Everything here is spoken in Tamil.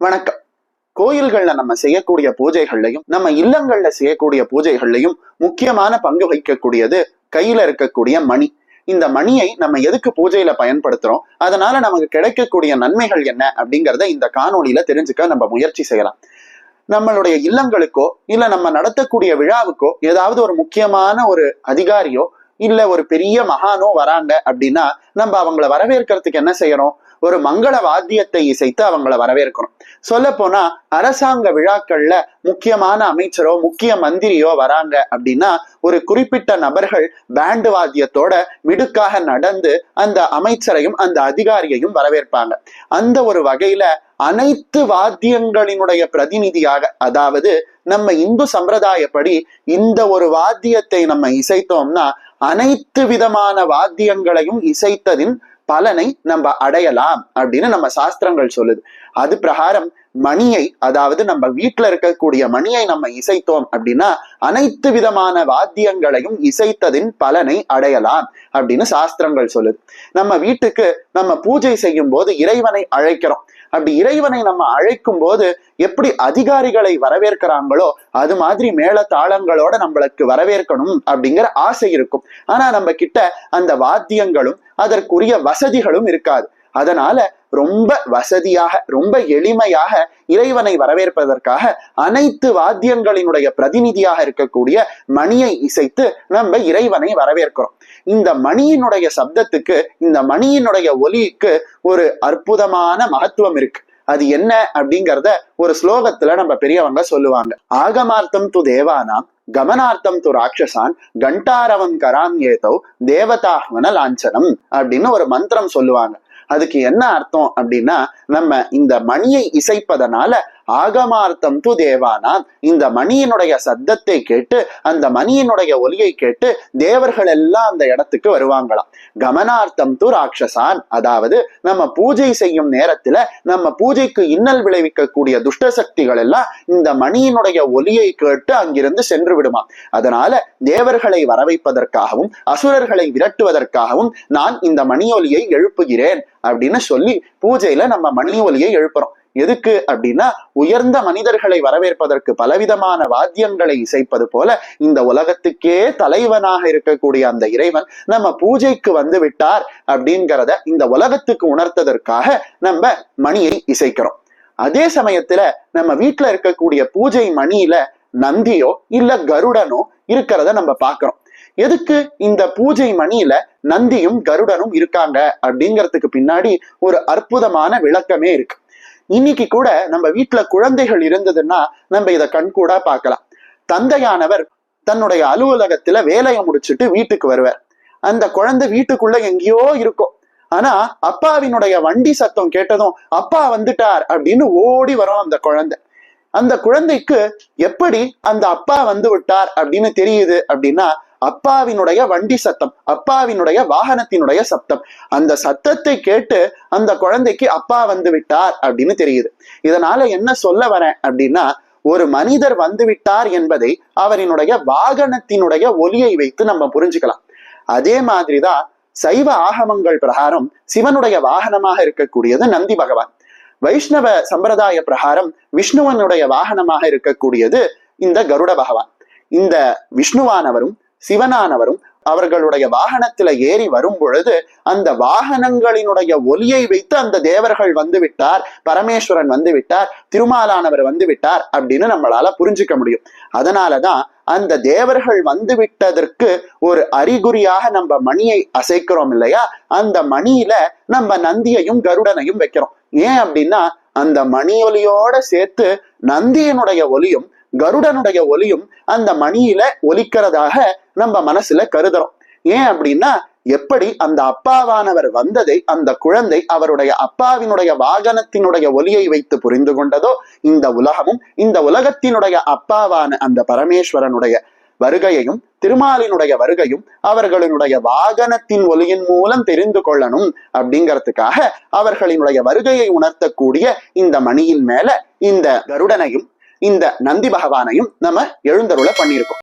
வணக்கம். கோயில்கள்ல நம்ம செய்யக்கூடிய பூஜைகள்லையும் நம்ம இல்லங்கள்ல செய்யக்கூடிய பூஜைகள்லையும் முக்கியமான பங்கு வகிக்கக்கூடியது கையில இருக்கக்கூடிய மணி. இந்த மணியை நம்ம எதுக்கு பூஜையில பயன்படுத்துறோம்? அதனால நமக்கு கிடைக்கக்கூடிய நன்மைகள் என்ன அப்படிங்கறத இந்த காணொலியில தெரிஞ்சுக்க நம்ம முயற்சி செய்யலாம். நம்மளுடைய இல்லங்களுக்கோ இல்ல நம்ம நடத்தக்கூடிய விழாவுக்கோ ஏதாவது ஒரு முக்கியமான ஒரு அதிகாரியோ இல்ல ஒரு பெரிய மகானோ வராங்க அப்படின்னா நம்ம அவங்கள வரவேற்கிறதுக்கு என்ன செய்யறோம்? ஒரு மங்கள வாத்தியத்தை இசைத்து அவங்கள வரவேற்கணும். சொல்ல போனா அரசாங்க விழாக்கள்ல முக்கியமான அமைச்சரோ முக்கிய மந்திரியோ வராங்க அப்படின்னா ஒரு குறிப்பிட்ட நபர்கள் பேண்டு வாத்தியத்தோட மிடுக்காக நடந்து அந்த அமைச்சரையும் அந்த அதிகாரியையும் வரவேற்பாங்க. அந்த ஒரு வகையில அனைத்து வாத்தியங்களினுடைய பிரதிநிதியாக அதாவது நம்ம இந்து சம்பிரதாயப்படி இந்த ஒரு வாத்தியத்தை நம்ம இசைத்தோம்னா அனைத்து விதமான வாத்தியங்களையும் இசைத்ததின் பலனை நம்ம அடையலாம் அப்படின்னு நம்ம சாஸ்திரங்கள் சொல்லுது. அது பிரகாரம் மணியை அதாவது நம்ம வீட்டுல இருக்கக்கூடிய மணியை நம்ம இசைத்தோம் அப்படின்னா அனைத்து விதமான வாத்தியங்களையும் இசைத்ததின் பலனை அடையலாம் அப்படின்னு சாஸ்திரங்கள் சொல்லுது. நம்ம வீட்டுக்கு நம்ம பூஜை செய்யும் போது இறைவனை அழைக்கிறோம். அப்படி இறைவனை நம்ம அழைக்கும் போது எப்படி அதிகாரிகளை வரவேற்கிறாங்களோ அது மாதிரி மேல தாளங்களோட நம்மளுக்கு வரவேற்கணும் அப்படிங்கிற ஆசை இருக்கும். ஆனா நம்ம கிட்ட அந்த வாத்தியங்களும் அதற்குரிய வசதிகளும் இருக்காது. அதனால ரொம்ப வசதியாக ரொம்ப எளிமையாக இறைவனை வரவேற்பதற்காக அனைத்து வாத்தியங்களினுடைய பிரதிநிதியாக இருக்கக்கூடிய மணியை இசைத்து நம்ம இறைவனை வரவேற்கிறோம். இந்த மணியினுடைய சப்தத்துக்கு இந்த மணியினுடைய ஒலிக்கு ஒரு அற்புதமான மகத்துவம் இருக்கு. அது என்ன அப்படிங்கிறத ஒரு ஸ்லோகத்துல நம்ம பெரியவங்க சொல்லுவாங்க. ஆகமார்த்தம் து தேவானாம் கமனார்த்தம் து ராட்சசான் கண்டாரவம் கராம் ஏதோ தேவதாஹ்வன லாஞ்சனம் அப்படின்னு ஒரு மந்திரம் சொல்லுவாங்க. அதுக்கு என்ன அர்த்தம் அப்படின்னா நம்ம இந்த மணியை இசைப்பதனால ஆகமார்த்தம் து தேவானா இந்த மணியினுடைய சத்தத்தை கேட்டு அந்த மணியினுடைய ஒலியை கேட்டு தேவர்கள் எல்லாம் அந்த இடத்துக்கு வருவாங்களாம். கமனார்த்தம் து ராட்சசான். அதாவது நம்ம பூஜை செய்யும் நேரத்துல நம்ம பூஜைக்கு இன்னல் விளைவிக்கக்கூடிய துஷ்ட சக்திகள் எல்லாம் இந்த மணியினுடைய ஒலியை கேட்டு அங்கிருந்து சென்று விடுமா அதனால தேவர்களை வரவைப்பதற்காகவும் அசுரர்களை விரட்டுவதற்காகவும் நான் இந்த மணி ஒலியை எழுப்புகிறேன் அப்படின்னு சொல்லி பூஜையில நம்ம மணி ஒலியை எழுப்புறோம். எதுக்கு அப்படின்னா உயர்ந்த மனிதர்களை வரவேற்பதற்கு பலவிதமான வாத்தியங்களை இசைப்பது போல இந்த உலகத்துக்கே தலைவனாக இருக்கக்கூடிய அந்த இறைவன் நம்ம பூஜைக்கு வந்து விட்டார் அப்படிங்கிறத இந்த உலகத்துக்கு உணர்த்ததற்காக நம்ம மணியை இசைக்கிறோம். அதே சமயத்துல நம்ம வீட்டுல இருக்கக்கூடிய பூஜை மணியில நந்தியோ இல்ல கருடனோ இருக்கிறத நம்ம பாக்குறோம் எதுக்கு இந்த பூஜை மணியில நந்தியும் கருடனும் இருக்காங்க அப்படிங்கிறதுக்கு பின்னாடி ஒரு அற்புதமான விளக்கமே இருக்கு. இன்னைக்கு கூட நம்ம வீட்டுல குழந்தைகள் இருந்ததுன்னா நம்ம இதை கண்கூடா பார்க்கலாம். தந்தையானவர் தன்னுடைய அலுவலகத்துல வேலையை முடிச்சுட்டு வீட்டுக்கு வருவார். அந்த குழந்தை வீட்டுக்குள்ள எங்கேயோ இருக்கும். ஆனா அப்பாவினுடைய வண்டி சத்தம் கேட்டதும் அப்பா வந்துட்டார் அப்படின்னு ஓடி வரும் அந்த குழந்தை. அந்த குழந்தைக்கு எப்படி அந்த அப்பா வந்து விட்டார் அப்படின்னு தெரியுது அப்படின்னா அப்பாவினுடைய வண்டி சத்தம் அப்பாவினுடைய வாகனத்தினுடைய சத்தம். அந்த சத்தத்தை கேட்டு அந்த குழந்தைக்கு அப்பா வந்து விட்டார் அப்படின்னு தெரியுது. இதனால என்ன சொல்ல வரேன் அப்படின்னா ஒரு மனிதர் வந்து விட்டார் என்பதை அவரினுடைய வாகனத்தினுடைய ஒலியை வைத்து நம்ம புரிஞ்சுக்கலாம். அதே மாதிரிதான் சைவ ஆகமங்கள் பிரகாரம் சிவனுடைய வாகனமாக இருக்கக்கூடியது நந்தி பகவான். வைஷ்ணவ சம்பிரதாய பிரகாரம் விஷ்ணுவனுடைய வாகனமாக இருக்கக்கூடியது இந்த கருட பகவான். இந்த விஷ்ணுவானவரும் சிவனானவரும் அவர்களுடைய வாகனத்துல ஏறி வரும் பொழுது அந்த வாகனங்களினுடைய ஒலியை வைத்து அந்த தேவர்கள் வந்து விட்டார் பரமேஸ்வரன் வந்து விட்டார் திருமாலானவர் வந்து விட்டார் அப்படின்னு நம்மளால புரிஞ்சுக்க முடியும். அதனாலதான் அந்த தேவர்கள் வந்து விட்டதற்கு ஒரு அறிகுறியாக நம்ம மணியை அசைக்கிறோம் இல்லையா? அந்த மணியில நம்ம நந்தியையும் கருடனையும் வைக்கிறோம். ஏன் அப்படின்னா அந்த மணி ஒலியோட சேர்த்து நந்தியினுடைய ஒலியும் கருடனுடைய ஒலியும் அந்த மணியில ஒலிக்கிறதாக நம்ம மனசுல கருதுறோம். ஏன் அப்படின்னா எப்படி அந்த அப்பாவானவர் வந்ததை அந்த குழந்தை அவருடைய அப்பாவினுடைய வாகனத்தினுடைய ஒலியை வைத்து புரிந்து கொண்டதோ இந்த உலகமும் இந்த உலகத்தினுடைய அப்பாவான அந்த பரமேஸ்வரனுடைய வருகையையும் திருமாலினுடைய வருகையும் அவர்களினுடைய வாகனத்தின் ஒலியின் மூலம் தெரிந்து கொள்ளணும் அப்படிங்கிறதுக்காக அவர்களினுடைய வருகையை உணர்த்தக்கூடிய இந்த மணியின் மேல இந்த கருடனையும் இந்த நந்தி பகவானையும் நம்ம எழுந்தருள பண்ணியிருக்கோம்.